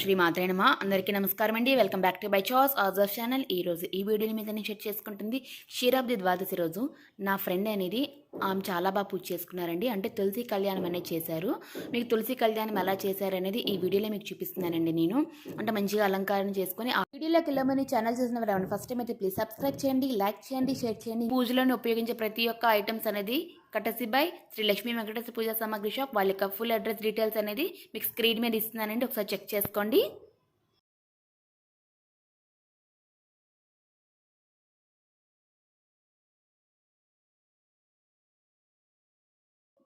శ్రీ మాత్రే నమ. అందరికీ నమస్కారం అండి. వెల్కమ్ బ్యాక్ టు బై చాస్ ఆజర్ ఛానల్. ఈ రోజు ఈ వీడియోని మీద నేను షేర్ చేసుకుంటుంది క్షీరాబ్ది ద్వాదశి రోజు. నా ఫ్రెండ్ అనేది ఆమె చాలా బాగా పూజ చేసుకున్నారండి. అంటే తులసి కళ్యాణం అనేది చేశారు. మీకు తులసి కళ్యాణం ఎలా చేశారు అనేది ఈ వీడియోలో మీకు చూపిస్తున్నానండి నేను. అంటే మంచిగా అలంకారం చేసుకుని ఆ వీడియోలోకి వెళ్ళమని ఛానల్ చేసిన ఫస్ట్ టైం అయితే ప్లీజ్ సబ్స్క్రైబ్ చేయండి లైక్ చేయండి షేర్ చేయండి. పూజలను ఉపయోగించే ప్రతి ఒక్క ఐటమ్స్ అనేది courtesy by Shri Lakshmi Venkateswara Puja Samagri shop. వాళ్ళ యొక్క ఫుల్ అడ్రస్ డీటెయిల్స్ అనేది మీకు స్క్రీన్ మీద ఇస్తున్నానండి. ఒకసారి చెక్ చేసుకోండి.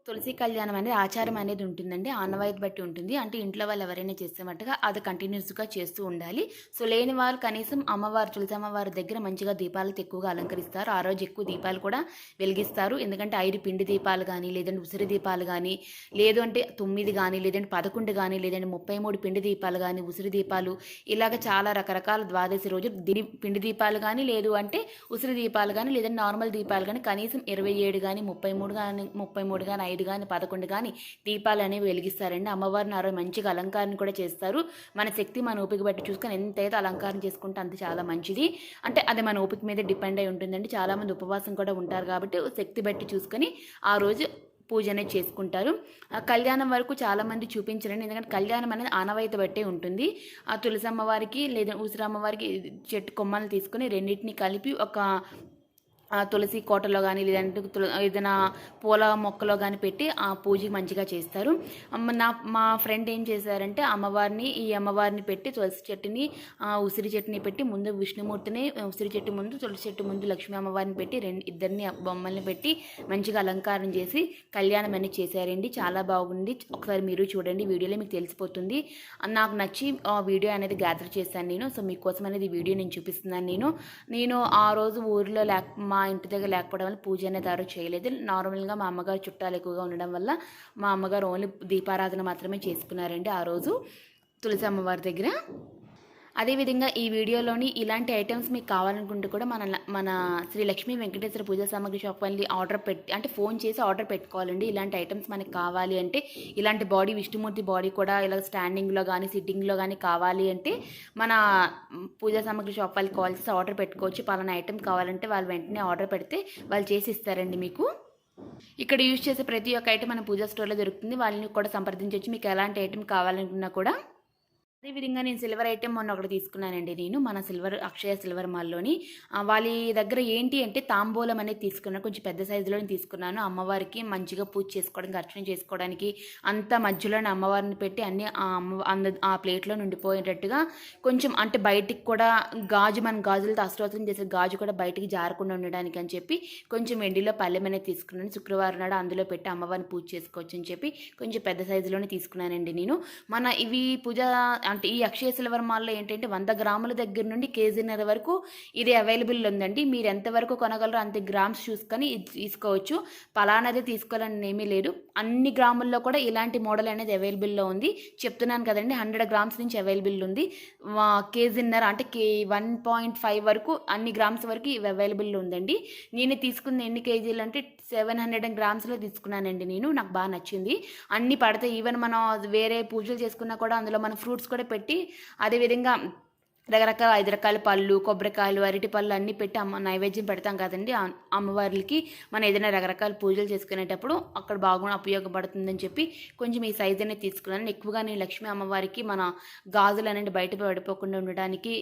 తులసి కళ్యాణం అనేది ఆచారం అనేది ఉంటుందండి. ఆనవాయితీ బట్టి ఉంటుంది. అంటే ఇంట్లో వాళ్ళు ఎవరైనా చేసేమట్టుగా అది కంటిన్యూస్గా చేస్తూ ఉండాలి. సో లేని వారు కనీసం అమ్మవారు తులసి అమ్మవారి దగ్గర మంచిగా దీపాలు ఎక్కువగా అలంకరిస్తారు. ఆ రోజు ఎక్కువ దీపాలు కూడా వెలిగిస్తారు. ఎందుకంటే ఐదు పిండి దీపాలు కానీ లేదంటే ఉసిరి దీపాలు కానీ లేదు అంటే తొమ్మిది కానీ లేదంటే పదకొండు కానీ లేదంటే ముప్పై మూడు పిండి దీపాలు కానీ ఉసిరి దీపాలు ఇలాగ చాలా రకరకాల ద్వాదశి రోజు దీని పిండి దీపాలు కానీ లేదు అంటే ఉసిరి దీపాలు కానీ లేదంటే నార్మల్ దీపాలు కానీ కనీసం ఇరవై ఏడు కానీ ముప్పై మూడు కానీ ముప్పై మూడు కానీ ఐదు కానీ పదకొండు కానీ దీపాలు అనేవి వెలిగిస్తారండి. అమ్మవారిని ఆ రోజు మంచిగా అలంకారం కూడా చేస్తారు. మన శక్తి మన ఓపిక బట్టి చూసుకొని ఎంతైతే అలంకారం చేసుకుంటే అంత చాలా మంచిది. అంటే అది మన ఓపిక మీద డిపెండ్ అయి ఉంటుందండి. చాలామంది ఉపవాసం కూడా ఉంటారు కాబట్టి శక్తి బట్టి చూసుకొని ఆ రోజు పూజ అనేది చేసుకుంటారు. ఆ కళ్యాణం వరకు చాలామంది చూపించరండి. ఎందుకంటే కళ్యాణం అనేది ఆనవాయిత బట్టే ఉంటుంది. ఆ తులసి అమ్మవారికి లేదా ఉసిరమ్మవారికి చెట్టు కొమ్మలు తీసుకొని రెండింటిని కలిపి ఒక తులసి కోటలో కానీ లేదంటే తుల- ఏదైనా పూల మొక్కలో కానీ పెట్టి ఆ పూజ మంచిగా చేస్తారు. నా మా ఫ్రెండ్ ఏం చేశారంటే అమ్మవారిని ఈ అమ్మవారిని పెట్టి తులసి చెట్టుని ఆ ఉసిరి చెట్టుని పెట్టి ముందు విష్ణుమూర్తిని ఉసిరి చెట్టు ముందు తులసి చెట్టు ముందు లక్ష్మీ అమ్మవారిని పెట్టి రెండు ఇద్దరిని బొమ్మల్ని పెట్టి మంచిగా అలంకారం చేసి కళ్యాణం అనేది చేశారండి. చాలా బాగుంది. ఒకసారి మీరు చూడండి వీడియోలో మీకు తెలిసిపోతుంది. నాకు నచ్చి ఆ వీడియో అనేది గ్యాదర్ చేశాను నేను. సో మీకోసం అనేది వీడియో నేను చూపిస్తున్నాను నేను. నేను ఆ రోజు ఊరిలో లేక మా మా ఇంటి దగ్గర లేకపోవడం వల్ల పూజ అనేది తయారు చేయలేదు. నార్మల్గా మా అమ్మగారు చుట్టాలు ఎక్కువగా ఉండడం వల్ల మా అమ్మగారు ఓన్లీ దీపారాధన మాత్రమే చేసుకున్నారండి. ఆ రోజు తులసి అమ్మవారి దగ్గర అదేవిధంగా ఈ వీడియోలోని ఇలాంటి ఐటమ్స్ మీకు కావాలనుకుంటే కూడా మన మన శ్రీ లక్ష్మీ వెంకటేశ్వర పూజా సామాగ్రి షాప్ వెళ్ళి ఆర్డర్ పెట్టి అంటే ఫోన్ చేసి ఆర్డర్ పెట్టుకోవాలండి. ఇలాంటి ఐటమ్స్ మనకి కావాలి అంటే ఇలాంటి బాడీ విష్ణుమూర్తి బాడీ కూడా ఇలా స్టాండింగ్లో కానీ సిట్టింగ్లో కానీ కావాలి అంటే మన పూజా సామాగ్రి షాప్ వాళ్ళకి కాల్ చేసి ఆర్డర్ పెట్టుకోవచ్చు. పలానా ఐటమ్ కావాలంటే వాళ్ళు వెంటనే ఆర్డర్ పెడితే వాళ్ళు చేసి ఇస్తారండి మీకు. ఇక్కడ యూజ్ చేసే ప్రతి ఒక్క ఐటమ్ మన పూజా స్టోర్లో దొరుకుతుంది. వాళ్ళని కూడా సంప్రదించవచ్చు మీకు ఎలాంటి ఐటమ్ కావాలనుకున్నా కూడా. అదేవిధంగా నేను సిల్వర్ ఐటెం మొన్న ఒకటి తీసుకున్నానండి నేను మన సిల్వర్ అక్షయ సిల్వర్ మాల్లోని వాళ్ళ దగ్గర ఏంటి అంటే తాంబూలం అనేది తీసుకున్నాను కొంచెం పెద్ద సైజులోనే తీసుకున్నాను. అమ్మవారికి మంచిగా పూజ చేసుకోవడానికి అర్చన చేసుకోవడానికి అంత మధ్యలోనే అమ్మవారిని పెట్టి అన్ని ఆ అమ్మ అంద ఆ ప్లేట్లో నుండిపోయేటట్టుగా కొంచెం అంటే బయటికి కూడా గాజు మన గాజులతో అష్టోత్తరం చేసే గాజు కూడా బయటికి జారకుండా ఉండడానికి అని చెప్పి కొంచెం వెండిలో పల్లెం అనేది తీసుకున్నాను. శుక్రవారం నాడు అందులో పెట్టి అమ్మవారిని పూజ చేసుకోవచ్చు అని చెప్పి కొంచెం పెద్ద సైజులోనే తీసుకున్నానండి నేను. మన ఇవి పూజ అంటే ఈ అక్షయ సిల్వర్ మాల్లో ఏంటంటే వంద గ్రాముల దగ్గర నుండి కేజీన్నర వరకు ఇది అవైలబుల్ ఉందండి. మీరు ఎంతవరకు కొనగలరో అంత గ్రామ్స్ చూసుకొని తీసుకోవచ్చు. పలానాదే తీసుకోవాలని ఏమీ లేదు. అన్ని గ్రాముల్లో కూడా ఇలాంటి మోడల్ అనేది అవైలబుల్లో ఉంది. చెప్తున్నాను కదండి హండ్రెడ్ గ్రామ్స్ నుంచి అవైలబుల్ ఉంది. వా- కేజీన్నర అంటే కే వన్ పాయింట్ ఫైవ్ వరకు అన్ని గ్రామ్స్ వరకు ఇవి అవైలబుల్ ఉందండి. నేను తీసుకున్న ఎన్ని కేజీలు అంటే సెవెన్ హండ్రెడ్ గ్రామ్స్లో తీసుకున్నానండి నేను. నాకు బాగా నచ్చింది. అన్ని పడతాయి. ఈవెన్ మనం వేరే పూజలు చేసుకున్నా కూడా అందులో మనం ఫ్రూట్స్ కూడా పెట్టి అదేవిధంగా రకరకాల ఐదు రకాల పళ్ళు కొబ్బరికాయలు అరటి పళ్ళు అన్నీ పెట్టి అమ్మ నైవేద్యం పెడతాం కదండి. అమ్మవారికి అమ్మవార్లకి మనం ఏదైనా రకరకాల పూజలు చేసుకునేటప్పుడు అక్కడ బాగా ఉపయోగపడుతుందని చెప్పి కొంచెం ఈ సైజ్ అనేది తీసుకున్నాను. ఎక్కువగా నేను లక్ష్మీ అమ్మవారికి మన గాజులు అనేది బయట పడిపోకుండా ఉండడానికి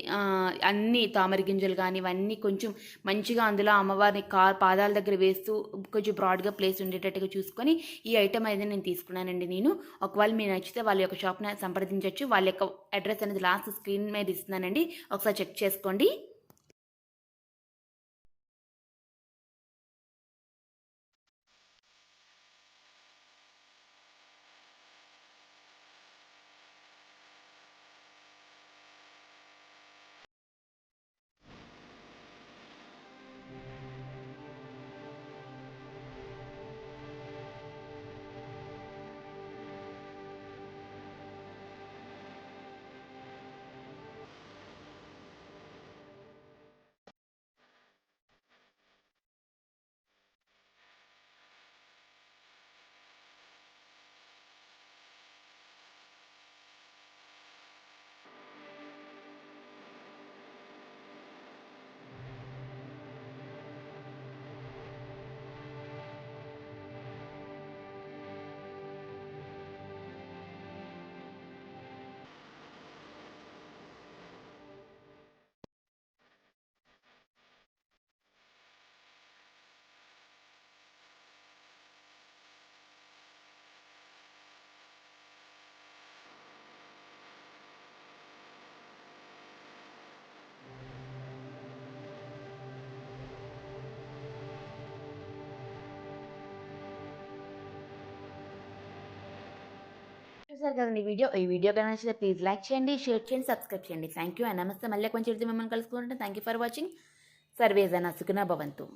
అన్ని తామర గింజలు కానీ ఇవన్నీ కొంచెం మంచిగా అందులో అమ్మవారిని కా పాదాల దగ్గర వేస్తూ కొంచెం బ్రాడ్గా ప్లేస్ ఉండేటట్టుగా చూసుకొని ఈ ఐటమ్ అయితే నేను తీసుకున్నానండి నేను. ఒకవేళ మీరు నచ్చితే వాళ్ళ యొక్క షాప్ని సంప్రదించవచ్చు వాళ్ళ యొక్క అడ్రస్ అనేది లాస్ట్ స్క్రీన్ మీద ఇస్తున్నానండి. ఒకసారి చెక్ చేసుకోండి. చూసారు కదండి వీడియో? ఈ వీడియో కనుక నచ్చితే ప్లీజ్ లైక్ చేయండి షేర్ చేయండి సబ్స్క్రైబ్ చేయండి. థ్యాంక్ యూ అండ్ నమస్తే. మళ్ళీ కొంచెం మిమ్మల్ని కలుసుకుంటే థ్యాంక్ యూ ఫర్ వాచింగ్ సర్వేజన సుఖనా భవంతు.